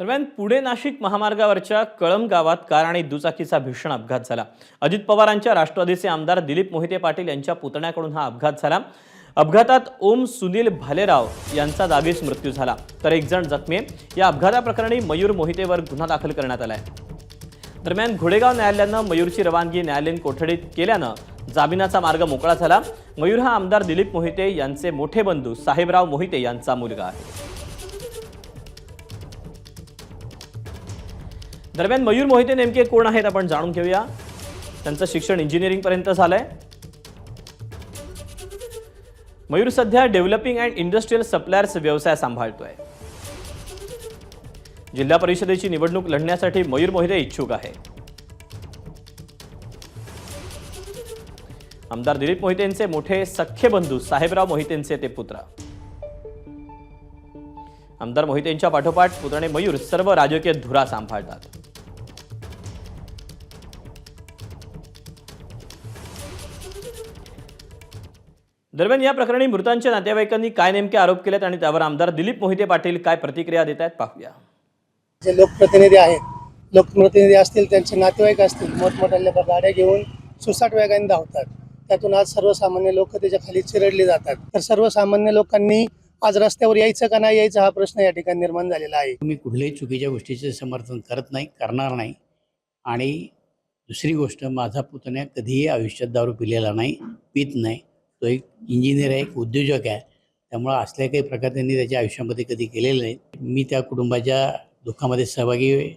दरम्यान पुणे नाशिक महामार्गावरच्या कळंब गावात कार आणि दुचाकीचा भीषण अपघात झाला. अजित पवारांच्या राष्ट्रवादीचे आमदार दिलीप मोहिते पाटील यांच्या पुतण्याकडून हा अपघात झाला. अपघातात ओम सुनील भालेराव यांचा जागीच मृत्यू झाला. तर एक जण जखमी आहे. या अपघाताप्रकरणी मयूर मोहितेवर गुन्हा दाखल करण्यात आला आहे दरम्यान घोडेगाव न्यायालयानं मयूरची रवानगी न्यायालयीन कोठडीत केल्यानं जामिनाचा मार्ग मोकळा झाला. मयूर हा आमदार दिलीप मोहिते यांचे मोठे बंधू साहेबराव मोहिते यांचा मुलगा आहे. दरम्यान मयूर मोहिते नेमके कोण आहेत आपण जाणून घेऊया. त्यांचं शिक्षण इंजिनिअरिंगपर्यंत झालंय. मयूर सध्या डेव्हलपिंग अँड इंडस्ट्रीयल सप्लायर्स व्यवसाय सांभाळतोय. जिल्हा परिषदेची निवडणूक लढण्यासाठी मयूर मोहिते इच्छुक आहे. आमदार दिलीप मोहितेंचे मोठे सख्खे बंधू साहेबराव मोहितेंचे ते पुत्र. आमदार मोहितेंच्या पाठोपाठ पुतणे मयूर सर्व राजकीय धुरा सांभाळतात. दरम्यान या प्रकरणी मृतांच्या नातेवाईकांनी काय नेमके आरोप केलेत आणि त्यावर आमदार दिलीप मोहिते पाटील काय प्रतिक्रिया देत आहेत पाहूया. जे लोकप्रतिनिधी आहेत लोकप्रतिनिधी असतील त्यांचे नातेवाईक असतील मोठमोठ्या गाड्या घेऊन सुसाट वेगाने धावतात. त्यातून आज सर्वसामान्य लोक त्याच्याखाली चिरडली जातात. तर सर्वसामान्य लोकांनी आज रस्त्यावर यायचं का नाही यायचं हा प्रश्न या ठिकाणी निर्माण झालेला आहे. मी कुठल्याही चुकीच्या गोष्टीचे समर्थन करत नाही करणार नाही. आणि दुसरी गोष्ट माझा पुतण्या कधीही आयुष्यात दारू पिलेला नाही पित नाही. तो एक इंजिनियर आहे एक उद्योजक आहे. त्यामुळं असल्या काही प्रकार त्यांनी त्याच्या आयुष्यामध्ये कधी केलेले नाही मी त्या कुटुंबाच्या दुःखामध्ये सहभागी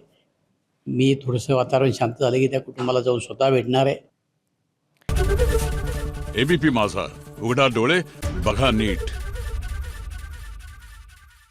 मी थोडंसं वातावरण शांत झालं की त्या कुटुंबाला जाऊन स्वतः भेटणार आहे. एबीपी माझा. उघडा डोळे बघा नीट.